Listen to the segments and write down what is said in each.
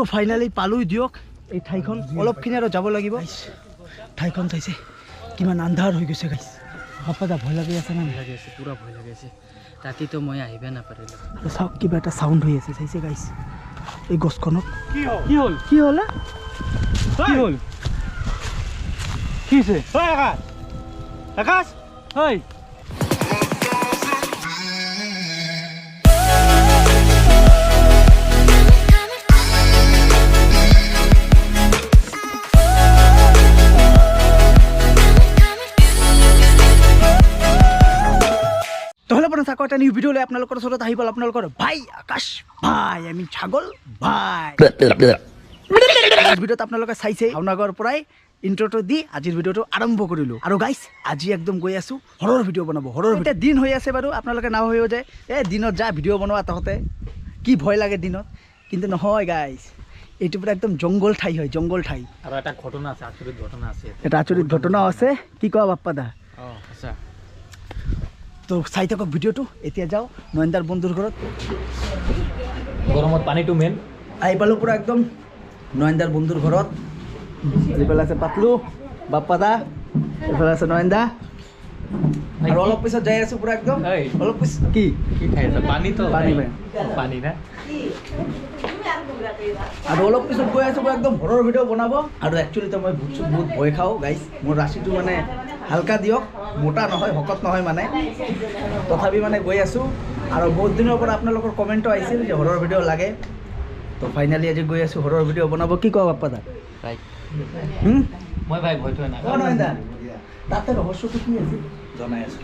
তো ফাইনেলি পালোঁ দিয়ক। এই ঠাইখন অলপখিনি আৰু যাব লাগিব। ঠাইখন চাইছে কিমান আন্ধাৰ হৈ গৈছে গাইছ বাপ্পা ভয় লাগি আছে না ভয় লাগি আছে পুৰা ভয় লাগি আছে। ৰাতিটো মই আহিব নাপাৰিলোঁ চাওক কিবা এটা চাউণ্ড হৈ আছে চাইছে গাইছ এই গছখনত। কি হ'ল? কি হ'ল? কি হ'ল কি হ'ল? কি হৈছে? ঐ আকাশ! আকাশ! হয় এটা নিউ ভিডিঅ'লৈ আপোনালোকৰ ওচৰত আহি গ'ল আপোনালোকৰ। ভাই আকাশ ভাই আমি ছাগল ভাই। ভিডিঅ'ত আপোনালোকে চাইছে ভাওনাগৰ পৰাই ইণ্ট্ৰটো দি আজিৰ ভিডিঅ'টো আৰম্ভ কৰিলোঁ। আৰু গাইছ আজি একদম গৈ আছোঁ হৰৰ ভিডিঅ' বনাব। হৰৰ এতিয়া দিন হৈ আছে বাৰু আপোনালোকে নাভাবিব যে এই দিনত যা ভিডিঅ' বনোৱা তহঁতে কি ভয় লাগে দিনত? কিন্তু নহয় গাইছ এইটো পুৰা একদম জংঘল ঠাই হয় জংঘল ঠাই। আৰু এটা ঘটনা আছে আচৰিত ঘটনা আছে। এটা আচৰিত ঘটনাও আছে কি কোৱা বাপ্পা দা অঁ সঁচা তো চাই থাকক ভিডিঅ'টো এতিয়া যাওঁ নয়নদাৰ বন্ধুৰ ঘৰত। গৰমত পানীটো মেইন আহি পালোঁ পূৰা একদম নয়নদাৰ বন্ধুৰ ঘৰত। এইফালে আছে পাতলু বাপ্পা দা এইফালে আছে নয়নদা। আৰু অলপ পিছত যাই আছোঁ পূৰা একদম। অলপ পিছত কি? কি খাই আছে? পানীতো পানী পানী। পানী না? আৰু অলপ পিছত গৈ আছোঁ পূৰা একদম। হৰৰ ভিডিঅ' বনাব। আৰু একচুৱেলিতো মই ভূত চুত বহুত ভয় খাওঁ গাইছ মোৰ ৰাশিটো মানে হালকা দিয়ক মোটা নহয় শকত নহয় মানে। তথাপি মানে গৈ আছোঁ। আৰু বহুত দিনৰ পৰা আপোনালোকৰ কমেণ্টো আহিছিল যে হৰৰ ভিডিঅ' লাগে। তো ফাইনেলি আজি গৈ আছোঁ হৰৰ ভিডিঅ' বনাব। কি কোৱা বাপ্পা দা মই ভাই তাতে? ৰহস্যটো কি আছিল জনাই আছো।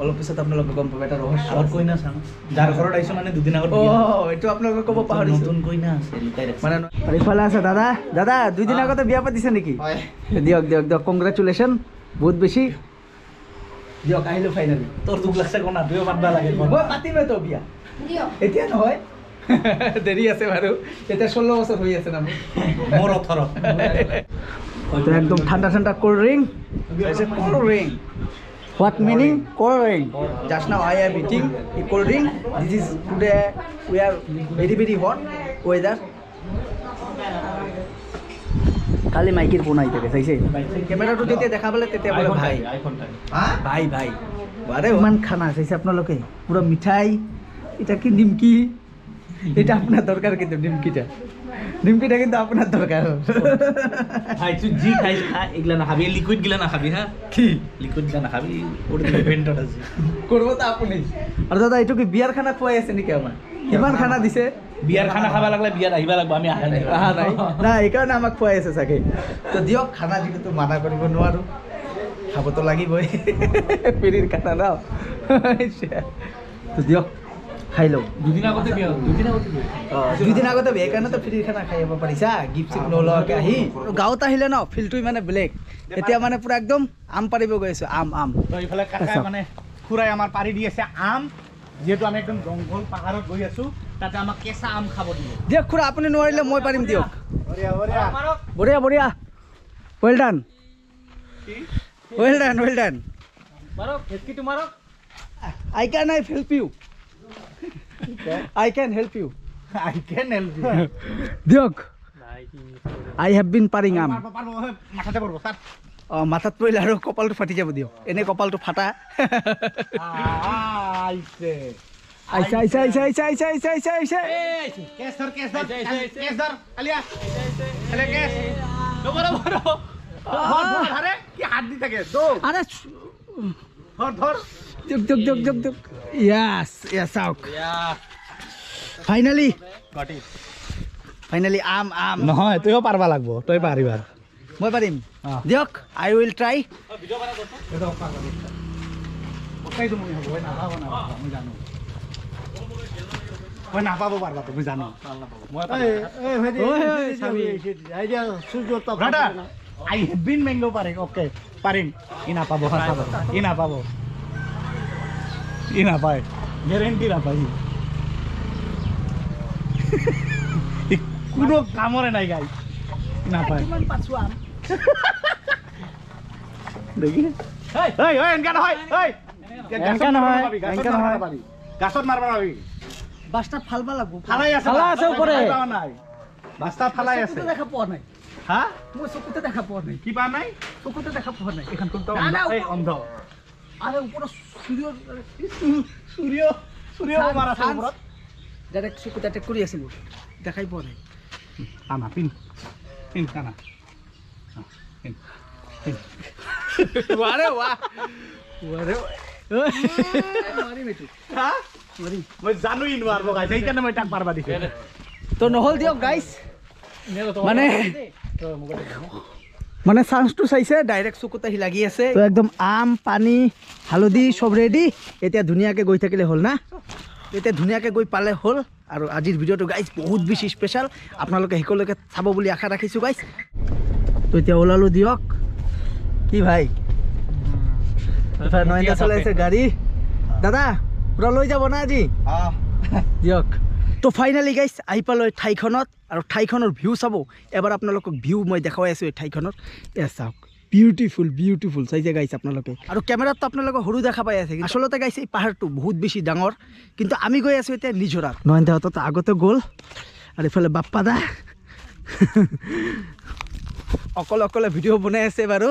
অলপ পিছত আপোনালোকে গম পাব এটা ৰহস্য আগত কৈ না চাওঁ যাৰ ঘৰত আহিছো মানে দুদিন আগত। অ' এইটো আপোনালোকে ক'ব পাহৰিছোঁ। নতুন কৈ আছে মানে ইফালে আছে দাদা দাদা দুদিন আগতে বিয়া পাতিছে নেকি? দিয়ক দিয়ক দিয়ক কংগ্ৰেচুলেশ্যন বহুত বেছি? দিয়ক আহিলোঁ ফাইনেলি তোৰ দুখ লাগছে কোনা তুইও পাতবা লাগে। মই পাতিমে তো বিয়া। এতিয়া নহয়। দেৰি আছে বাৰু। এতিয়া ষোল্ল বছৰ হৈ আছে না মোৰ। ওঠৰ। একদম ঠাণ্ডা ঠাণ্ডা cold drink cold drink what meaning cold drink just now I eating a cold drink this is today we are very very hot weather কালি মাইকিৰ ফোন আহি চাইছে? কেমেৰাটো যেতিয়া দেখা পালে তেতিয়া বোলে ভাই। ভাই ভাই। আরে ইমান খানা চাইছে আপোনালোকে। পুরো মিঠাই এটা কি নিমকি? এটা আপনার দরকার কিন্তু নিমকিটা। নিমকিটা কিন্তু আপনার দরকার ভাই তুই যি খাইছ খা এগুলা নাখাবি লিকুইড গিলা নাখাবি হা? কি? লিকুইড গিলা নাখাবি ওর দিকে ভেন্টত আছে। করব তো আপনি। আর দাদা এইটো কি বিয়ার খানা খুৱাই আছে নেকি আমাৰ? ইমান খানা দিছে? বিয়াৰ খানা খাব লাগিলে বিয়াত আহিব লাগিব আমি আহা নাই। আহা নাই। নাই এইকাৰণে আমাক খুৱাই আছে চাগে। তো দিয়ক খানা যিহেতু মানা কৰিব নোৱাৰোঁ খাবতো লাগিবই। পিৰিৰ খানা ন? তো দিয়ক খাই লওঁ। দুদিন আগতে বিয়া দুদিন আগতে বিয়া দুদিন আগতে সেইকাৰণেতো ফ্ৰীৰ খানা খাই আহিব পাৰিছা। গিফ্ট চিফ্ট নোলোৱাকৈ আহি। গাঁৱত আহিলে ন ফিল্ডটো মানে বেলেগ। এতিয়া মানে পূৰা একদম আম পাৰিব গৈ আছোঁ আম আম। তো এইফালে মানে খুৰাই আমাৰ পাৰি দি আছে আম। যিহেতু আমি একদম জংঘল পাহাৰত গৈ আছো। তাতে আমাক কেঁচা আম খাব দিব দিয়ক খুৰা আপুনি নোৱাৰিলে মই পাৰিম দিয়ক বঢ়িয়া বঢ়িয়া well done well done well done I can I help you I can help you I can help দিয়ক আই হেভ বিন পাৰিং আম মাথাতে পৰব ছাৰ অঁ মাথাত পৰিলে আৰু কপালটো ফাটি যাব দিয়ক এনেই কপালটো ফাটা আহিছে আহিছে কেছ ধৰ কেছ ধৰ আইছে, আইছে, আইছে। কেছ ধৰ কালিয়া কালিয়া কেছ ৰ'ব ৰ'ব ৰ'ব ধৰ ধৰ আৰে কি হাত দি থাকে দৌ আৰে ধৰ ধৰ দিয়ক দিয়ক দিয়ক দিয়ক দিয়ক ইয়াছ ইয়াছ চাওক ফাইনেলি গুৱাহাটী ফাইনেলি আম আম নহয় তইও পাৰবা লাগব তই পাৰিবা মই পাৰিম অঁ। দিয়ক আই উইল ট্ৰাই ওই না পাবো পারবা তুমি জানো। আই হ্যাভ বিন ম্যাঙ্গো পারে ওকে পারেন ইনা পাবো ইনা পাবো ইনা পায় গ্যারেন্টি না পাই কোনো কামরে নাই গাই না পায় দেখি। গাছত মাৰিব নাপাবি। বাসটা ফালবা লাগবো ফালাই আছে ফালা আছে উপরে। নাই। বাসটা ফালাই আছে। দেখা পাওয়া নাই। হ্যাঁ? মই চকুতে দেখা পোৱা নাই। কিবা নাই? চকুতে দেখা পোৱা নাই। এখন কোনটো অন্ধ? আরে উপর সূর্য সূর্য সূর্য মারা আছে উপর ডাইরেক্ট চকুতে অ্যাটাক কৰি আছিল দেখাই পোৱা নাই। আনা পিন। পিন আনা পিন। পিন। আরে বাহ আরে তো নহ'ল দিয়ক গাইছ মানে মানে চান্সটো চাইছে ডাইৰেক্ট চকুত আহি লাগি আছে। একদম আম, পানী, হালধি চব ৰেডি এতিয়া ধুনীয়াকৈ গৈ থাকিলে হ'ল না? এতিয়া ধুনীয়াকৈ গৈ পালে হ'ল। আৰু আজিৰ ভিডিঅ'টো গাইজ বহুত বেছি স্পেচিয়েল আপোনালোকে শেষলৈকে চাব বুলি আশা ৰাখিছোঁ গাইজ তো এতিয়া ওলালোঁ দিয়ক। কি ভাই? নয়নদা চলাইছে গাড়ী। দাদা পূৰা লৈ যাব না আজি? দিয়ক তো ফাইনেলি গাইছ আহি পালোঁ এই ঠাইখনত। আৰু ঠাইখনৰ ভিউ চাব। এবাৰ আপোনালোকক ভিউ মই দেখুৱাই আছোঁ এই ঠাইখনত। এয়া চাওক। বিউটিফুল বিউটিফুল চাইছে গাইছে আপোনালোকে। আৰু কেমেৰাততো আপোনালোকে সৰু দেখা পাই আছে। আচলতে গাইছে এই পাহাৰটো বহুত বেছি ডাঙৰ। কিন্তু আমি গৈ আছোঁ এতিয়া নিজৰাত। নয়নদাহঁততো আগতে গ'ল। আৰু এইফালে বাপ্পা দা। অকলে অকলে ভিডিঅ' বনাই আছে বাৰু।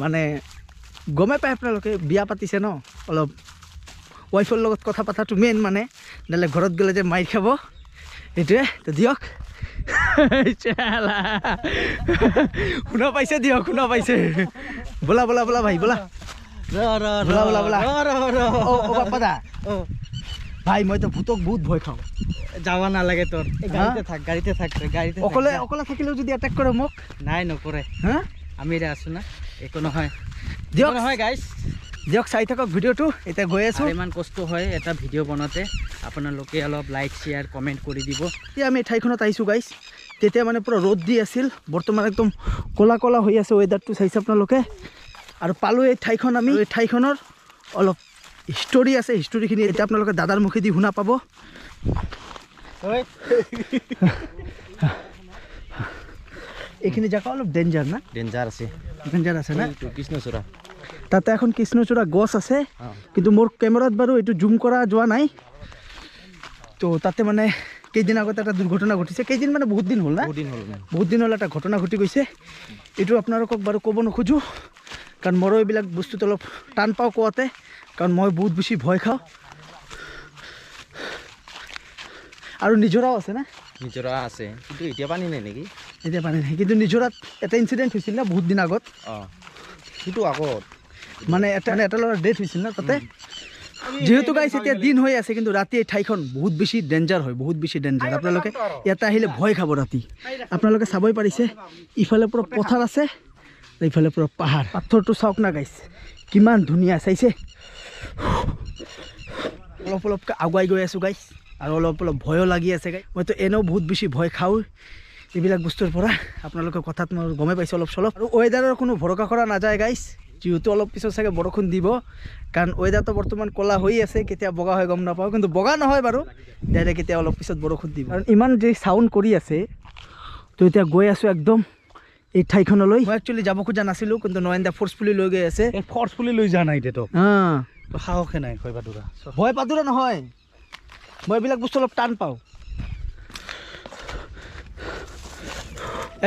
মানে গমে পায় আপোনালোকে বিয়া পাতিছে ন? অলপ ৱাইফৰ লগত কথা পতাটো মেইন মানে। নহ'লে ঘৰত গ'লে যে মাৰি খাব। সেইটোৱে তো দিয়ক। শুনা পাইছে দিয়ক শুনা পাইছে। বোলা বোলা বোলা ভাই বোলা। বোলা বোলা বোলা। অ' বাপ্পা দা ভাই মইতো ভূতক বহুত ভয় খাওঁ। যাব নালাগে তোৰ। গাড়ীতে থাক গাড়ীতে থাক গাড়ীতে অকলে অকলে থাকিলেও যদি এটেক কৰে মোক? নাই নকৰে। হা? আমি আছো না। একো নহয়। দিয়ক। নহয় গাইছ দিয়ক চাই থাকক ভিডিঅ'টো। এতিয়া গৈ আছোঁ। ইমান কষ্ট হয় এটা ভিডিঅ' বনাওঁতে। আপোনালোকে অলপ লাইক শ্বেয়াৰ কমেণ্ট কৰি দিব। এতিয়া আমি ঠাইখনত আহিছোঁ গাইছ তেতিয়া মানে পূৰা ৰ'দ দি আছিল। বৰ্তমান একদম ক'লা ক'লা হৈ আছে ৱেডাৰটো চাইছে আপোনালোকে। আৰু পালোঁ এই ঠাইখন আমি। এই ঠাইখনৰ অলপ হিষ্টৰী আছে হিষ্টৰীখিনি এতিয়া আপোনালোকে দাদাৰ মুখেদি শুনা পাব। এইখিনি জেগা অলপ ডেঞ্জাৰ না? ডেঞ্জাৰ আছে। ডেঞ্জাৰ আছে না? কৃষ্ণচূড়া। তাতে এখন কৃষ্ণচূড়া গছ আছে কিন্তু মোৰ কেমেৰাত বাৰু এইটো জুম কৰা যোৱা নাই। তো তাতে মানে কেইদিন আগতে এটা দুৰ্ঘটনা ঘটিছে। কেইদিন মানে বহুত দিন হ'ল না? দিন হ'ল বহুত দিন হ'ল এটা ঘটনা ঘটি গৈছে। এইটো আপোনালোকক বাৰু ক'ব নোখোজোঁ কাৰণ মোৰো এইবিলাক বস্তুত অলপ টান পাওঁ কোৱাতে কাৰণ মই বহুত বেছি ভয় খাওঁ। আৰু নিজৰাও আছে না? নিজৰা আছে। কিন্তু এতিয়া পানী নাই নেকি? এতিয়া পানী নাই। কিন্তু নিজৰাত এটা ইঞ্চিডেণ্ট হৈছিল না বহুত দিন আগত। অঁ। সেইটো আগত। মানে এটা এটা ল'ৰা ডেথ হৈছিল না তাতে। যিহেতু গাইছ এতিয়া দিন হৈ আছে কিন্তু ৰাতি এই ঠাইখন বহুত বেছি ডেঞ্জাৰ হয় বহুত বেছি ডেঞ্জাৰ আপোনালোকে ইয়াতে আহিলে ভয় খাব ৰাতি। আপোনালোকে চাবই পাৰিছে ইফালে পূৰা পথাৰ আছে ইফালে পূৰা পাহাৰ। পাথৰটো চাওক না গাইছ কিমান ধুনীয়া চাইছে। অলপ অলপকৈ আগুৱাই গৈ আছোঁ গাইছ আৰু অলপ অলপ ভয়ো লাগি আছে গাই। মইতো এনেও বহুত বেছি ভয় খাওঁ এইবিলাক বস্তুৰ পৰা। আপোনালোকৰ কথাত মই গমেই পাইছোঁ অলপ চলপ। আৰু ৱেডাৰৰ কোনো ভৰসা কৰা নাযায় গাইছ। যিহেতু অলপ পিছত চাগে বৰষুণ দিব। কাৰণ ৱেডাৰটো বৰ্তমান ক'লা হৈ আছে কেতিয়া বগা হয় গম নাপাওঁ। কিন্তু বগা নহয় বাৰু। ডাইৰেক্ট এতিয়া অলপ পিছত বৰষুণ দিব। কাৰণ ইমান যে চাউণ্ড কৰি আছে তো এতিয়া গৈ আছোঁ একদম এই ঠাইখনলৈ। মই একচুৱেলি যাব খোজা নাছিলোঁ কিন্তু নয়নদা ফ'ৰ্চফুলি লৈ গৈ আছে। ফৰ্চফুলি লৈ যোৱা নাই এতিয়াতো। সাহসে নাই ভয় পাতুৰা ভয় পাতুৰা নহয়। মই এইবিলাক বস্তু অলপ টান পাওঁ।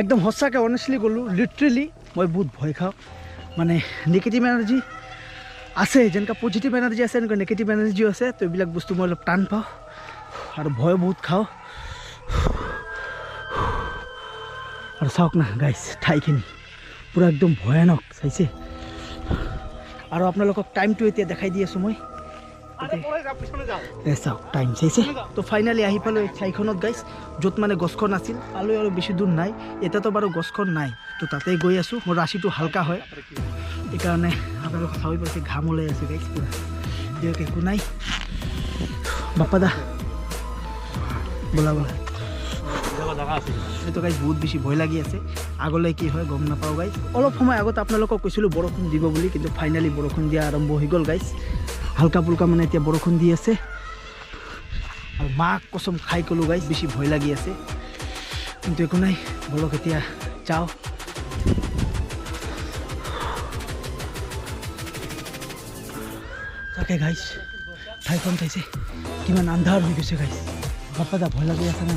একদম সঁচাকৈ অনেষ্টলি ক'লোঁ লিটাৰেলি মই বহুত ভয় খাওঁ। মানে নিগেটিভ এনাৰ্জি আছে যেনেকুৱা পজিটিভ এনাৰ্জি আছে এনেকুৱা নিগেটিভ এনাৰ্জিও আছে তো এইবিলাক বস্তু মই অলপ টান পাওঁ আৰু ভয় বহুত খাওঁ। আৰু চাওক না গাইছ ঠাইখিনি পূৰা একদম ভয়ানক চাইছে? আৰু আপোনালোকক টাইমটো এতিয়া দেখাই দি আছোঁ মই। চাওক টাইম চাইছে। তো ফাইনেলি আহি পালোঁ এই ঠাইখনত গাইছ য'ত মানে গছখন আছিল পালোঁ আৰু বেছি দূৰ নাই। এতিয়াতো বাৰু গছখন নাই। তো তাতেই গৈ আছোঁ। মোৰ ৰাশিটো হালকা হয়। সেইকাৰণে আপোনালোকে চাবই পাইছে ঘাম ওলাই আছে গাইছ পূৰা। দিয়ক একো নাই। বাপ্পা দা। বোলা বোলা সেইটো গাইজ বহুত বেছি ভয় লাগি আছে। আগলৈ কি হয় গম নাপাওঁ গাইজ অলপ সময় আগত আপোনালোকক কৈছিলোঁ বৰষুণ দিব বুলি। কিন্তু ফাইনেলি বৰষুণ দিয়া আৰম্ভ হৈ গ'ল গাইজ হালকা পুলকা মানে এতিয়া বৰষুণ দি আছে। আৰু মাক কচম খাই ক'লোঁ গাইজ বেছি ভয় লাগি আছে। কিন্তু একো নাই বলক এতিয়া যাওঁ তাকে গাইজ ঠাইখন চাইছে কিমান আন্ধাৰ হৈ গৈছে গাইজ বাপ্পা দা ভয় লাগি আছে না?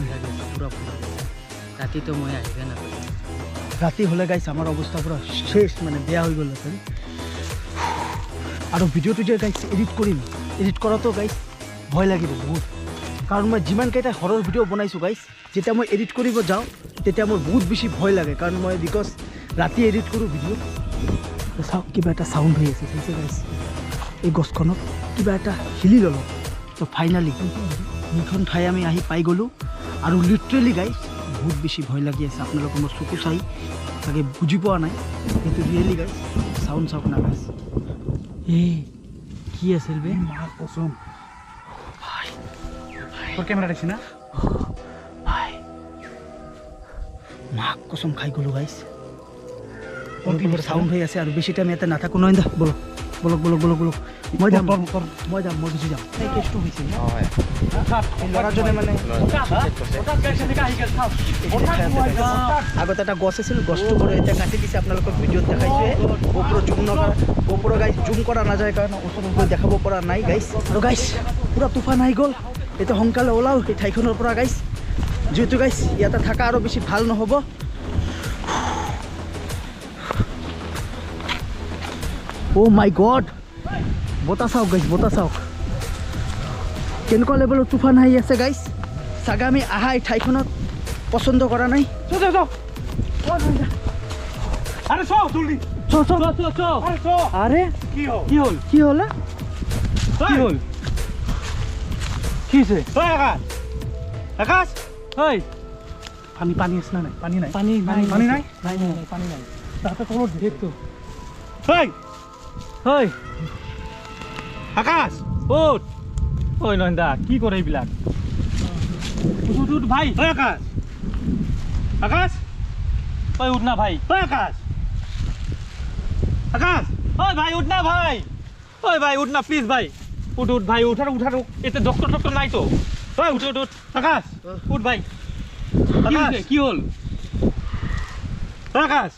পুৰা পুৰা ৰাতিটো মই আহিব নাপালোঁ। ৰাতি হ'লে গাইছ আমাৰ অৱস্থা পূৰা শেষ মানে বেয়া হৈ গ'ল হেঁতেন। আৰু ভিডিঅ'টো যে গাইছ এডিট কৰিম এডিট কৰাটো গাইছ ভয় লাগিব বহুত। কাৰণ মই যিমানকেইটা হৰৰ ভিডিঅ' বনাইছোঁ গাইছ যেতিয়া মই এডিট কৰিব যাওঁ, তেতিয়া মোৰ বহুত বেছি ভয় লাগে। কাৰণ মই বিকজ ৰাতি এডিট কৰোঁ ভিডিঅ' চাওক, কিবা এটা চাউণ্ড হৈ আছে চাইছে গাইছ এই গছখনত কিবা এটা হিলি ল'লোঁ। তো ফাইনেলি সেইখন ঠাই আমি আহি পাই গ'লোঁ। আৰু লিটাৰেলি গাইছ বহুত বেছি ভয় লাগি আছে। আপোনালোকে মোৰ চকু চাই, চাগে বুজি পোৱা নাই। কিন্তু ৰিয়েলি গাইছ চাউণ্ড চাওক না গাইছ এই কি আছিল বে মাৰ কচম তোৰ কেমেৰা দেখিছি না? ভাই। মাক কচম খাই গ'লোঁ গাইছ তোৰ কি হৈছে? চাউণ্ড হৈ আছে আৰু বেছি টাইম এতে না নহয় দা বলক বলক বলক বলক বলক মই যাম তোৰ তোৰ মই যাম গুচি কেছটো হৈছে মানে আগতে এটা গছ আছিল গছটো বাৰু এতিয়া কাটি দিছে আপোনালোকক ভিডিঅ'ত দেখাইছোৱে গোপুৰ জুম নকৰা গোপুৰ গাইছ জুম কৰা নাযায় কাৰণে ওচৰত গৈ দেখাব পৰা নাই গাইছ আৰু গাইছ পূৰা তুফান আহি গ'ল। এতিয়া সোনকালে ওলাও সেই ঠাইখনৰ পৰা গাইছ যিহেতু গাইছ ইয়াতে থকা আৰু বেছি ভালো নহ'ব। Oh' my god! বতাহ চাওক গাইছ বতাহ চাওক। কেনেকুৱা লেভেলৰ তুফান আহি আছে গাইছ চাগে আমি আহা এই ঠাইখনত পচন্দ কৰা নাই? আৰে কি হল? কি হ'ল? কি হ'ল কি হৈছে? আকাশ। ঐ পানী পানী আছে না নাই? পানী নাই? পানী নাই পানী নাই। নাই? নাই পানী নাই। তাতে তলত দেখতো ঐ ঐ আকাশ উঠ। ঐ নয়নদা কি কৰে এইবিলাক? উঠ উঠ ভাই। ঐ আকাশ। আকাশ? ঐ উঠ না ভাই। ঐ আকাশ। আকাশ। ঐ ভাই উঠ না ভাই। ঐ ভাই উঠ না প্লিজ ভাই। উঠ উঠ ভাই উঠ উঠা উঠা। এতে ডক্টর ডক্টর নাই তো। ঐ উঠ উঠ উঠ। আকাশ। উঠ ভাই। কি আকাশ কি হ'ল? আকাশ।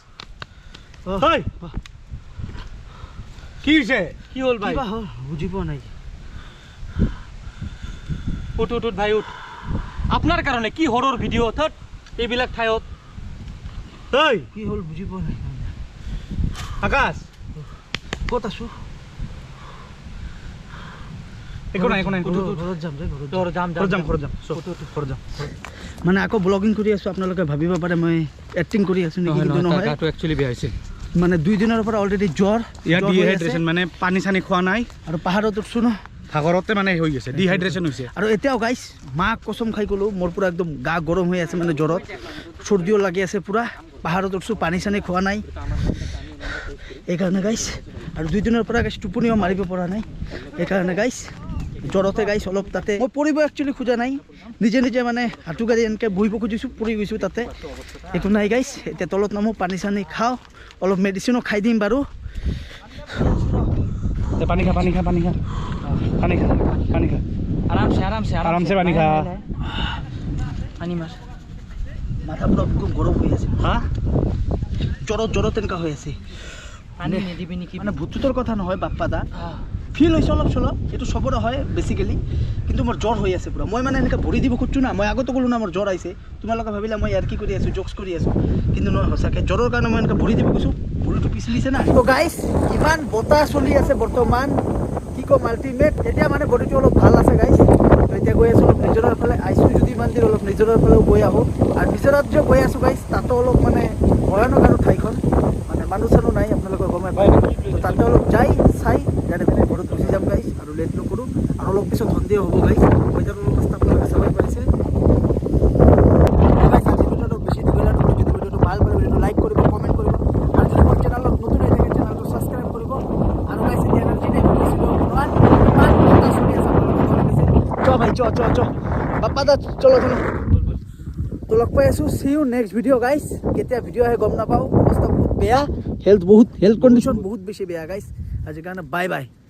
ঐ কি হৈছে কি হ'ল ভাই? কিবা হ'ল বুজি পোৱা নাই। উঠ উঠ উঠ ভাই উঠ। আপোনাৰ কাৰণে কি হৰৰ ভিডিঅ' থত এইবিলাক ঠাইত? ঐ কি হ'ল বুজি পোৱা নাই। আকাশ! ক'ত আছোঁ? মানে আকৌ ব্লগিং কৰি আছোঁ আপোনালোকে ভাবিব পাৰে মই এক্টিং কৰি আছোঁ নেকি মানে দুই দিনৰ পৰা অলৰেডি জ্বৰ ইয়াত জ্বৰ ডিহাইড্ৰেশ্যন মানে পানী চানী খোৱা নাই। আৰু পাহাৰত উঠছোঁ ন? সাগৰতে মানে হৈ গৈছে ডিহাইড্ৰেশ্যন হৈছে। আৰু এতিয়াও গাইছ মাক কচম খাই গ'লোঁ মোৰ পূৰা একদম গা গৰম হৈ আছে মানে জ্বৰত। চৰ্দিও লাগি আছে পূৰা পাহাৰত উঠছোঁ পানী চানী খোৱা নাই। এইকাৰণে গাইছ আৰু দুই দিনৰ পৰা গাইছ টোপনিও মাৰিব পৰা নাই। সেইকাৰণে গাইছ জ্বৰতে গাইছ অলপ তাতে। মই পৰিব একচুৱেলি খোজা নাই। নিজে নিজে মানে হাঁটু গাড়ী এনেকৈ বহিব খুজিছোঁ পৰি গৈছোঁ তাতে। একো নাই গাইছ এতিয়া তলত নামো পানী চানী খাওঁ অলপ মেডিচিনো খাই দিম বাৰু। পানী খা পানী খা পানী খা। পানী খা পানী খা। আৰামছে আৰামছে আৰামছে। পানী খা। পানী মাৰ। মাথা পূৰা একদম গৰম হৈ আছে। হা? জ্বৰত জ্বৰত এনেকুৱা হৈ আছে। পানী নিদিবি নেকি? মানে ভূতটোৰ কথা নহয় বাপ্পা দা ফিল হৈছে অলপ চলপ, এইটো চবৰে হয় বেচিকেলি কিন্তু মোৰ জ্বৰ হৈ আছে পূৰা। মই মানে এনেকৈ ভৰি দিব খুজছোঁ না, মই আগতো ক'লোঁ না, মোৰ জ্বৰ আহিছে। তোমালোকে ভাবিলা মই ইয়াৰ কি কৰি আছোঁ জোকছ কৰি আছোঁ। কিন্তু নহয়, সঁচাকৈ, জ্বৰৰ কাৰণে মই এনেকৈ ভৰি দিব গৈছোঁ ভৰিটো পিছলিছে না। তো গাইছ ইমান বতাহ চলি আছে বৰ্তমান। কি ক'ম আল্টিমেট এতিয়া মানে বডিটো অলপ ভালো আছে গাইছ তো এতিয়া গৈ আছোঁ অলপ নিজৰৰ ফালে। আহিছোঁ যদি মন্দিৰ অলপ নিজৰৰ ফালেও গৈ আহোঁ। আৰু নিজৰত যে গৈ আছোঁ গাইছ তাতো অলপ মানে ভয়ানক আৰু ঠাইখন। মানে মানুহ চানুহ নাই, আপোনালোকে গমে পায়। তাতে অলপ যাই, চাই ঘৰত গুচি যাম গাইছ আৰু লেট নকৰোঁ আৰু অলপ পিছত সন্ধিয়া হ'ব গাইছ ৱেদাৰ অলপ ৰাস্তা আপোনালোকে চাবই Guys, আজি ভিডিঅ'টো বেছি দীঘলীয়া নকৰোঁ যদি ভিডিঅ'টো ভালো পালে ভিডিঅ'টো লাইক কৰিব কমেণ্ট কৰিব আৰু যদি মোৰ চেনেলত নতুন হৈ থাকে চেনেলটো ছাবস্ক্ৰাইব কৰিব আৰু গাইছ এতিয়া এনাৰ্জি নাই পাইছে চ ভাই চ চ চ। বাপ্পা দা চলো চলো। তো লগ পাই আছোঁ see you next video' guys কেতিয়া ভিডিঅ' আহে গম নাপাওঁ অৱস্থা বহুত বেয়া। হেল্থ বহুত হেল্থ কণ্ডিশ্যন বহুত বেছি বেয়া গাইছ আজিৰ কাৰণে বাই বাই